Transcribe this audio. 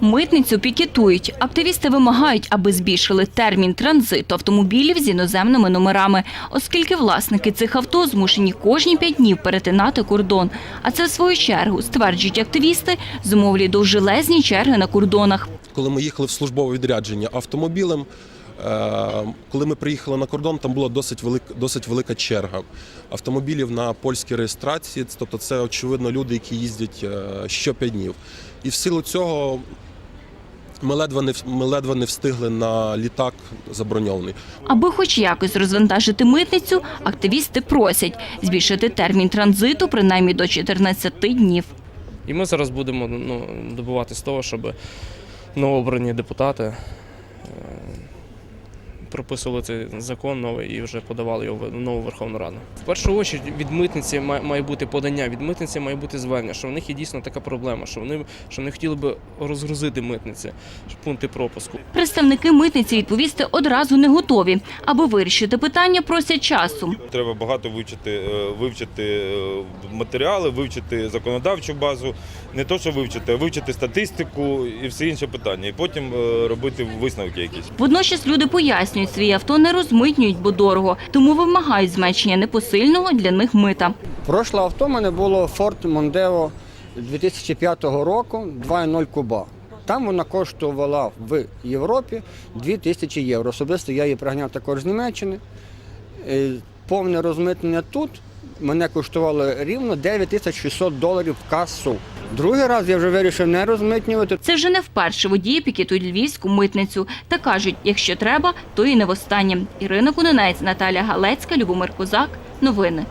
Митницю пікетують. Активісти вимагають, аби збільшили термін транзиту автомобілів з іноземними номерами, оскільки власники цих авто змушені кожні п'ять днів перетинати кордон. А це, в свою чергу, стверджують активісти, зумовлює довжелезні черги на кордонах. Коли ми їхали в службове відрядження автомобілем, коли ми приїхали на кордон, там була досить велика, досить велика черга автомобілів на польській реєстрації. Тобто, це очевидно люди, які їздять е, що п'ять днів. І в силу цього ми ледве не в- ми ледве не встигли на літак заброньований. Аби хоч якось розвантажити митницю, активісти просять збільшити термін транзиту принаймні до 14 днів. І ми зараз будемо ну, добиватися того, щоб новообрані депутати прописували цей закон новий і вже подавали його в нову Верховну Раду. В першу чергу від митниці має бути подання, від митниці має бути звернення, що в них є дійсно така проблема, що вони, що вони хотіли би розгрузити митниці, пункти пропуску. Представники митниці відповісти одразу не готові. Аби вирішити питання, просять часу. Треба багато вивчити, е, вивчити е, матеріали, вивчити законодавчу базу, не то, що вивчити, а вивчити статистику і все інше питання. І потім е, робити висновки якісь. Водночас люди пояснюють, свої авто не розмитнюють, бо дорого, тому вимагають зменшення непосильного для них мита. Прошле авто в мене було Ford Mondeo 2005 року 2.0 куба. Там вона коштувала в Європі 2000 євро. Особисто я її пригняв також з Німеччини. Е, Повне розмитнення тут мене коштувало рівно 9600 доларів в касу. Другий раз я вже вирішив не розмитнювати. Це вже не вперше водії пікетують львівську митницю та кажуть, якщо треба, то і не востаннє. Ірина Кунинець, Наталя Галецька, Любомир Козак. Новини.